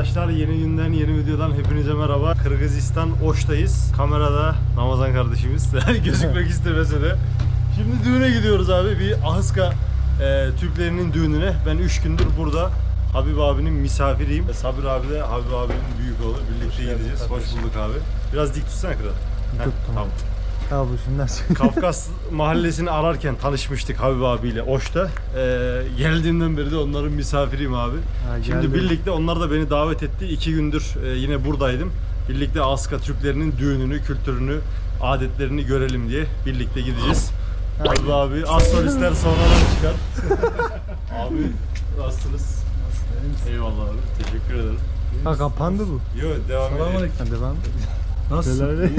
Arkadaşlar yeni günden yeni videodan hepinize merhaba. Kırgızistan Oş'tayız. Kamerada Ramazan kardeşimiz gözükmek istemese de. Şimdi düğüne gidiyoruz abi. Bir Ahıska e, Türklerinin düğününe. Ben 3 gündür burada. Habib abinin misafiriyim. Sabir abi de Habib abinin büyük oğlu. Birlikte gideceğiz. Hoş bulduk abi. Biraz dik tutsana kral. Tuttum. tamam. Bu nasıl? Kafkas mahallesini ararken tanışmıştık Habib abiyle Oş'ta. Ee, geldiğimden beri de onların misafiriyim abi. Ha, Şimdi birlikte onlar da beni davet etti. İki gündür e, yine buradaydım. Birlikte Aska Türklerinin düğününü, kültürünü, adetlerini görelim diye birlikte gideceğiz. Habib abi az solistler sonradan çıkar. abi nasılsınız? Eyvallah abi. Teşekkür ederim. Ha kapandı bu. Yo devam edelim. Hadi ben. Nasılsın?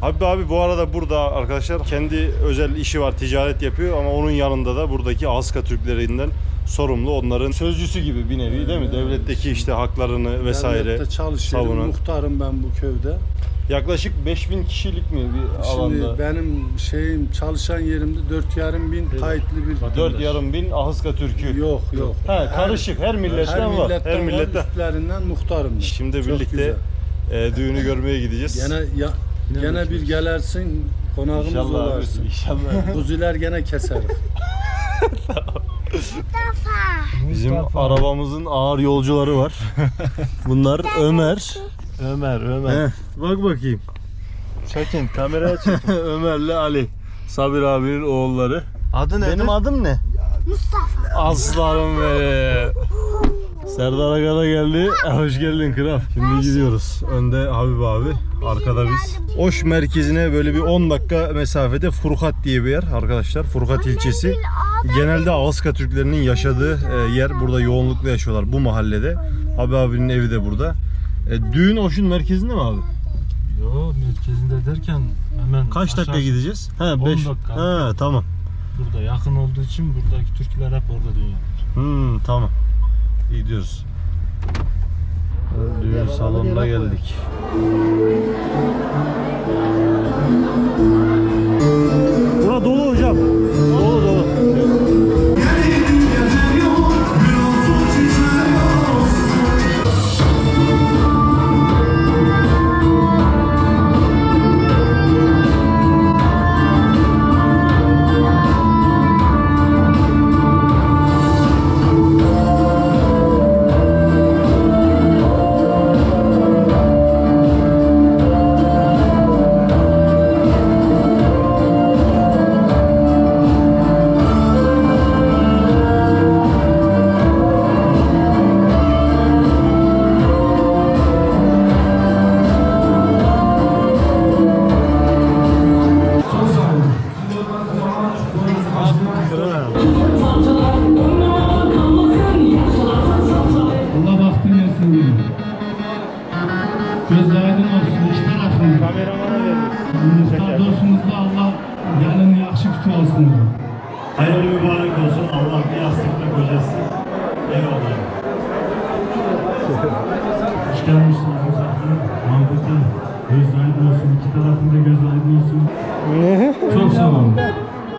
Habib abi bu arada burada arkadaşlar kendi özel işi var, ticaret yapıyor ama onun yanında da buradaki Aska Türklerinden sorumlu onların sözcüsü gibi bir nevi değil mi? Devletteki işte haklarını vesaire Devlette çalışıyorum. savunan. Muhtarım ben bu köyde. Yaklaşık 5000 kişilik mi bir Şimdi alanda? benim şeyim çalışan yerimde dört yarım bin kayıtlı bir Dört yarım bin Ahıska Türkü. Yok yok. Ha karışık her milletten her var. milletten Her var, milletten. üstlerinden muhtarım ben. Şimdi Çok birlikte güzel. E, düğünü görmeye gideceğiz. Gene ya, gene bir gelersin konağımız İnşallah abi, olarsın. inşallah. Kuzular gene keseriz. Bizim arabamızın ağır yolcuları var. Bunlar Ömer. Ömer, Ömer. Heh, bak bakayım. Çekin, kameraya çekin. Ömer'le Ali. Sabir abinin oğulları. Adı ne? Benim adım ne? Mustafa. Aslanım be. Serdar Aga da geldi. Hoş geldin kral. Şimdi gidiyoruz. Önde Habib abi. Arkada biz. Oş merkezine böyle bir 10 dakika mesafede Furkat diye bir yer arkadaşlar. Furkat ilçesi. Genelde Ağızka Türklerinin yaşadığı e, yer. Burada yoğunlukla yaşıyorlar bu mahallede. Habib abinin evi de burada. E, düğün Oş'un merkezinde mi abi? Yo merkezinde derken hemen Kaç dakika aşağı- gideceğiz? He 10 5. dakika. Tamam. Burada yakın olduğu için buradaki Türkler hep orada dünya. Hmm, tamam. Gidiyoruz. Düğün salonuna geldik.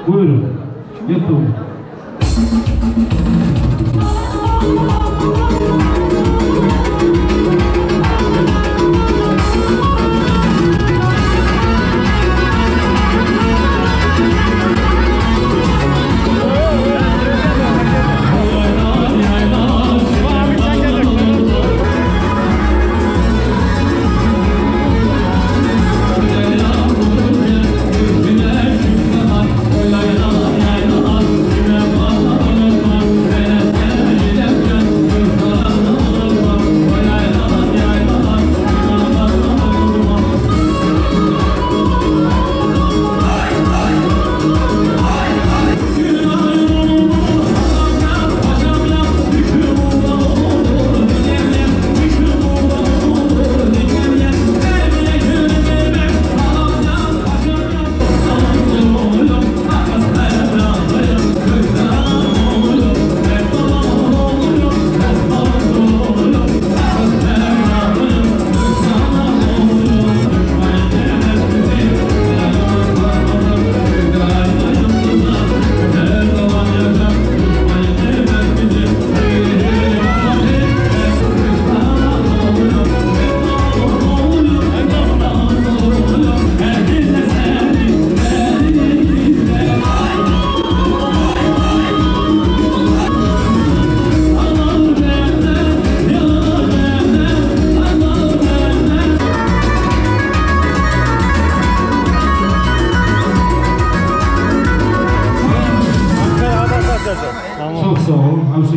Seguro. YouTube.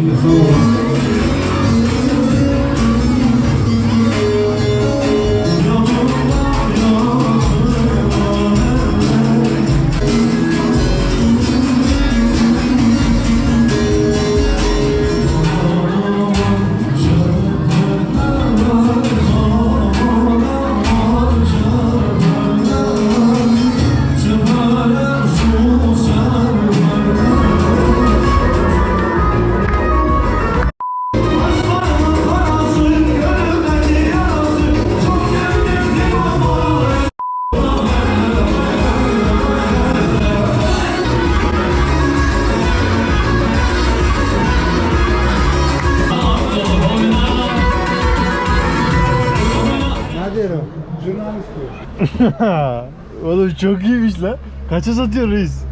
the soul. Oğlum çok iyiymiş la. Kaça satıyor reis?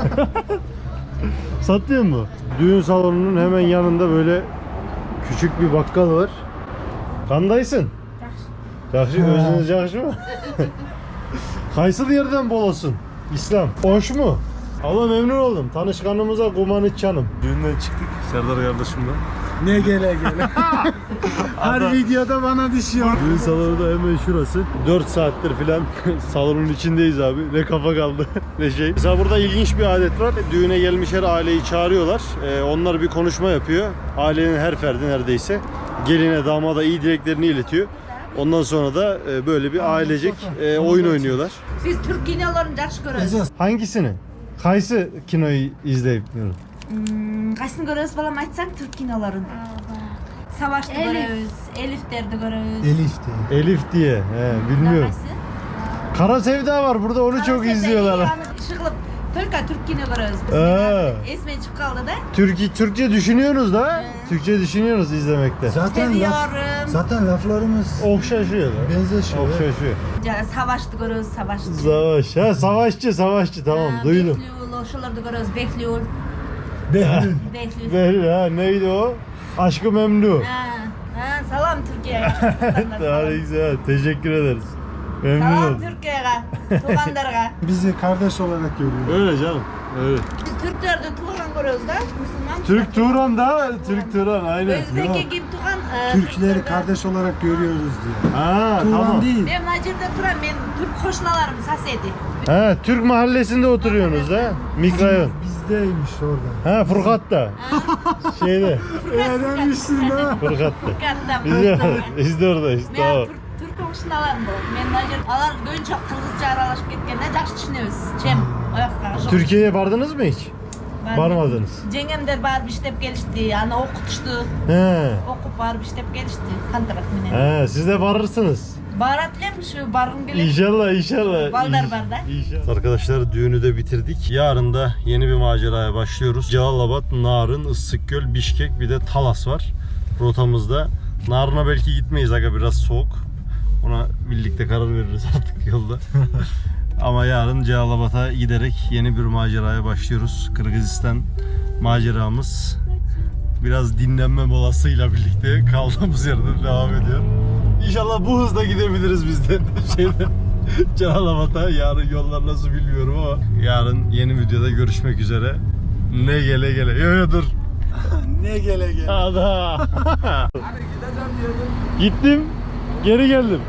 Satmıyor mu? Düğün salonunun hemen yanında böyle küçük bir bakkal var. Kandaysın. Yaxşı, özünüz yaxşı mı? Kaysıl yerden bol olsun. İslam. Hoş mu? Allah memnun oldum. Tanışkanlığımıza kumanı canım. Düğünden çıktık Serdar kardeşimle. Ne gele gele. Her videoda bana düşüyor. Düğün salonu da hemen şurası. 4 saattir filan salonun içindeyiz abi. Ne kafa kaldı ne şey. Mesela burada ilginç bir adet var. Düğüne gelmiş her aileyi çağırıyorlar. Ee, onlar bir konuşma yapıyor. Ailenin her ferdi neredeyse. Geline damada iyi dileklerini iletiyor. Ondan sonra da e, böyle bir ailecek e, oyun oynuyorlar. Biz Türk kinolarını yaxshi ko'ramiz. Hangisini? Kaysı kinoyu izleyip Hmm, kaçını görürüz falan açsan Türk kinolarını. Savaş'ta Elif. görürüz. Elif derdi görürüz. Elif de. Elif diye. He, bilmiyorum. Kara Sevda var burada onu çok izliyorlar. İran'ın Şıklıp. Türk'e Türk kino görürüz. biz. Ee. Esmen da. Türkçe, Türkçe düşünüyorsunuz da. Türkçe düşünüyorsunuz izlemekte. Zaten, laf, zaten laflarımız Okşaşıyor. da. benzeşiyor. Okşaşıyor. Ya, Savaş'ta görürüz. Savaş'ta. Savaş. Ha, savaşçı savaşçı tamam duydum. Bekliyor, şuralarda görürüz. Bekliyor. Behlül. Bekliyor. Ver ha neydi o? Aşkı Memnu. Ha, ha, salom Turkiyaga. Daha güzel. Teşekkür ederiz. Memnun Salom oldum. Turkiyaga, tug'anlarga. Bizi kardeş olarak görüyor. Öyle canım. Öyle. Biz Türklerdi tug'an ko'ramiz-da, musulmon. Türk Turan da Türk Turan aynen. O'zbekka kelib tug'an. e, Türkleri kardeş olarak görüyoruz diyor. Ha Turan tamam. değil. Men mana yerda turaman, men Türk qo'shnalarim sasedi. Ha Türk mahallesinde oturuyorsunuz ha? Mikrayon. Bizdeymiş orada. Ha Furkat'ta. Şeyde. Öğrenmişsin ha. Furkat'ta. Katta. Biz de, biz de oradayız. Tamam. Türk Türk qo'shnalarim bor. Men mana yerda alar go'ncha qirg'izcha aralashib ketganda yaxshi tushunamiz. Chem oyoqqa. Türkiye'ye vardınız mı hiç? Barmadınız. Jengemder barib ishlab kelishdi, ana o'qitishdi. He. O'qib barib ishlab kelishdi. Kontrakt bilan. He siz de varırsınız. Baratlam shu barg'im keladi. İnşallah inşallah. Baldar İnş- barda. İnşallah. Arkadaşlar düğünü de bitirdik. Yarın da yeni bir maceraya başlıyoruz. Cağalabat, Narın, Issıkgöl, Bişkek bir de Talas var rotamızda. Narın'a belki gitmeyiz aga biraz soğuk. Ona birlikte karar veririz artık yolda. Ama yarın Cağalabat'a giderek yeni bir maceraya başlıyoruz. Kırgızistan maceramız biraz dinlenme molasıyla birlikte kaldığımız yerden devam ediyor. İnşallah bu hızda gidebiliriz biz de şeyde Cağalabat'a. Yarın yollar nasıl bilmiyorum ama yarın yeni videoda görüşmek üzere. Ne gele gele. Yo yo dur. ne gele gele. Ada. Gittim. Geri geldim.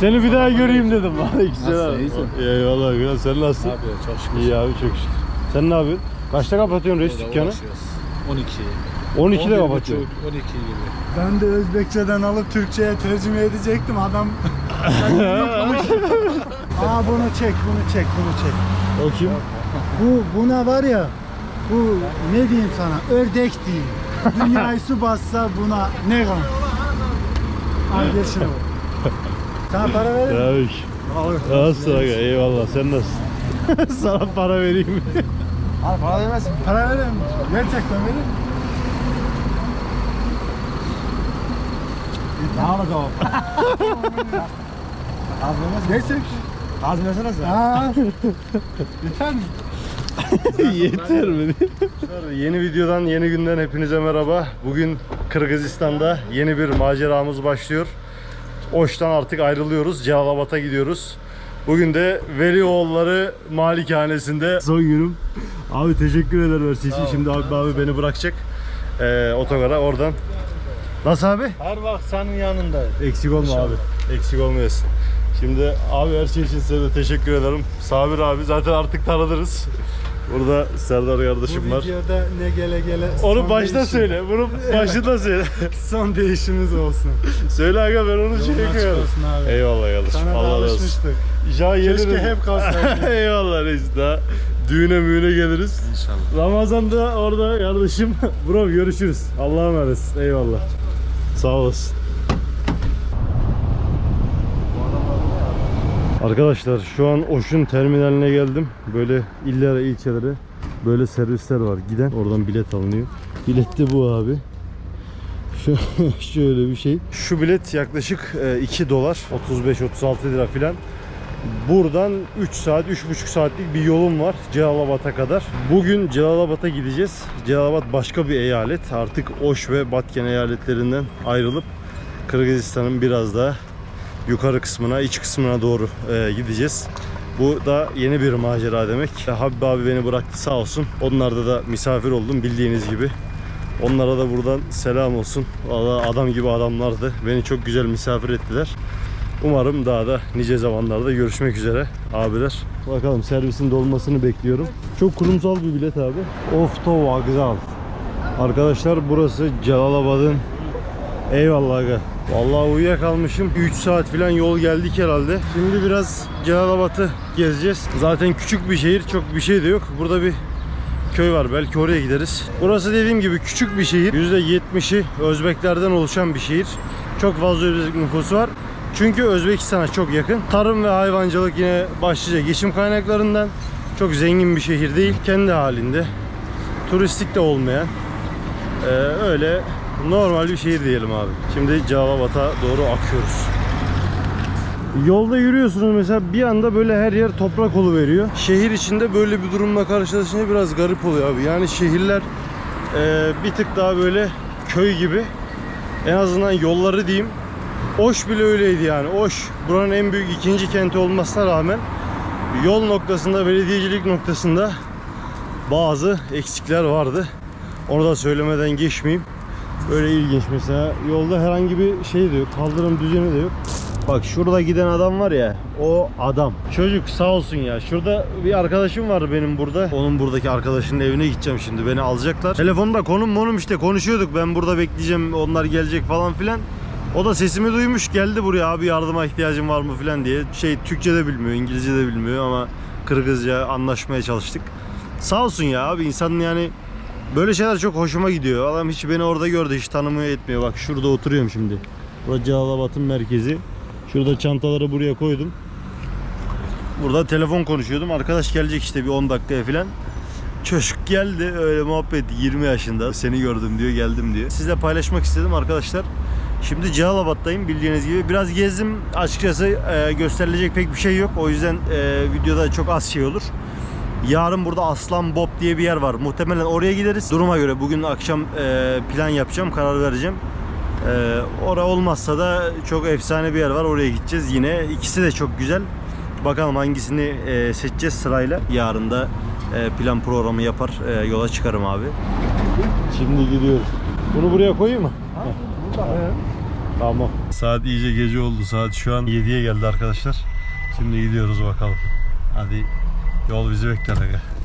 Seni bir daha göreyim dedim. Aleykümselam. Eyvallah. Güzel. Sen nasılsın? Abi çok şükür. İyi abi çok şükür. Sen ne yapıyorsun? Kaçta kapatıyorsun reis dükkanı? 12. 12'de kapatıyorsun. 12 gibi. Ben de Özbekçeden alıp Türkçe'ye tercüme edecektim adam. Aa bunu çek, bunu çek, bunu çek. O kim? Bu buna var ya, bu ne diyeyim sana, ördek diyeyim. Dünyayı su bassa buna ne gam. Al gel şunu. Sana para verir mi? Ya Nasılsın aga? Eyvallah. Sen nasılsın? Sana para vereyim mi? Al para vermezsin. Para mi? Gerçekten verir Ne vermez. Gerçek. Az versene sen. Aa. Yeter mi? Yeter mi? yeni videodan, yeni günden hepinize merhaba. Bugün Kırgızistan'da yeni bir maceramız başlıyor. Oş'tan artık ayrılıyoruz. Cevalabat'a gidiyoruz. Bugün de Velioğulları Malikanesi'nde son günüm. Abi teşekkür ederim her şey için. Şimdi abi, abi beni bırakacak. Ee, otogara oradan. Nasıl abi? Her vakit senin yanında. Eksik olma abi. Eksik olmayasın. Şimdi abi her şey için size de teşekkür ederim. Sabir abi zaten artık tanıdınız. Burada Serdar kardeşim Bu var. videoda ne gele gele Onu başta değişim- söyle. Bunu başında söyle. Son değişimiz olsun. söyle aga ben onu şey koyarım. olsun abi. Eyvallah kardeşim. Sana Allah razı olsun. İnşallah. Keşke hep kalsaydın. Eyvallah reis daha. Düğüne müğüne geliriz. İnşallah. Ramazan'da orada kardeşim. Bro görüşürüz. Allah'a emanetsin. Eyvallah. Sağ olasın. Arkadaşlar şu an Oşun terminaline geldim. Böyle illere, ilçelere böyle servisler var. Giden oradan bilet alınıyor. Bilet de bu abi. Şöyle bir şey. Şu bilet yaklaşık e, 2 dolar. 35-36 lira filan. Buradan 3 saat, 3,5 saatlik bir yolum var Celalabad'a kadar. Bugün Celalabad'a gideceğiz. Celalabad başka bir eyalet. Artık Oş ve Batken eyaletlerinden ayrılıp Kırgızistan'ın biraz daha yukarı kısmına, iç kısmına doğru e, gideceğiz. Bu da yeni bir macera demek. Habib abi beni bıraktı sağ olsun. Onlarda da misafir oldum bildiğiniz gibi. Onlara da buradan selam olsun. Valla adam gibi adamlardı. Beni çok güzel misafir ettiler. Umarım daha da nice zamanlarda görüşmek üzere abiler. Bakalım servisin dolmasını bekliyorum. Çok kurumsal bir bilet abi. Ofto Vokzal. Arkadaşlar burası Celalabad'ın Eyvallah aga. Vallahi uyuyakalmışım. 3 saat falan yol geldik herhalde. Şimdi biraz Celalabad'ı gezeceğiz. Zaten küçük bir şehir, çok bir şey de yok. Burada bir köy var. Belki oraya gideriz. Burası dediğim gibi küçük bir şehir. %70'i Özbeklerden oluşan bir şehir. Çok fazla Özbek nüfusu var. Çünkü Özbekistan'a çok yakın. Tarım ve hayvancılık yine başlıca geçim kaynaklarından. Çok zengin bir şehir değil. Kendi halinde. Turistik de olmayan. Ee, öyle normal bir şehir diyelim abi. Şimdi Calabat'a doğru akıyoruz. Yolda yürüyorsunuz mesela bir anda böyle her yer toprak veriyor. Şehir içinde böyle bir durumla karşılaşınca biraz garip oluyor abi. Yani şehirler e, bir tık daha böyle köy gibi. En azından yolları diyeyim. Oş bile öyleydi yani. Oş buranın en büyük ikinci kenti olmasına rağmen yol noktasında, belediyecilik noktasında bazı eksikler vardı. Onu da söylemeden geçmeyeyim. Böyle ilginç mesela yolda herhangi bir şey de yok. Kaldırım düzeni de yok. Bak şurada giden adam var ya o adam. Çocuk sağ olsun ya. Şurada bir arkadaşım var benim burada. Onun buradaki arkadaşının evine gideceğim şimdi. Beni alacaklar. Telefonda konum monum işte konuşuyorduk. Ben burada bekleyeceğim. Onlar gelecek falan filan. O da sesimi duymuş geldi buraya abi yardıma ihtiyacın var mı filan diye. Şey Türkçe de bilmiyor, İngilizce de bilmiyor ama Kırgızca anlaşmaya çalıştık. Sağ olsun ya abi insanın yani Böyle şeyler çok hoşuma gidiyor. Adam hiç beni orada gördü, hiç tanımıyor etmiyor. Bak şurada oturuyorum şimdi. Burası Celalabad'ın merkezi. Şurada çantaları buraya koydum. Burada telefon konuşuyordum. Arkadaş gelecek işte bir 10 dakikaya falan. Çocuk geldi öyle muhabbet 20 yaşında. Seni gördüm diyor geldim diyor. Sizle paylaşmak istedim arkadaşlar. Şimdi Celalabad'dayım bildiğiniz gibi. Biraz gezdim. Açıkçası e, gösterilecek pek bir şey yok. O yüzden e, videoda çok az şey olur. Yarın burada Aslan Bob diye bir yer var. Muhtemelen oraya gideriz. Duruma göre bugün akşam e, plan yapacağım, karar vereceğim. E, ora olmazsa da çok efsane bir yer var. Oraya gideceğiz yine. İkisi de çok güzel. Bakalım hangisini e, seçeceğiz sırayla. Yarın da e, plan programı yapar, e, yola çıkarım abi. Şimdi gidiyoruz. Bunu buraya koyayım mı? Tamam. Saat iyice gece oldu. Saat şu an 7'ye geldi arkadaşlar. Şimdi gidiyoruz bakalım. Hadi yol bizi bekler aga.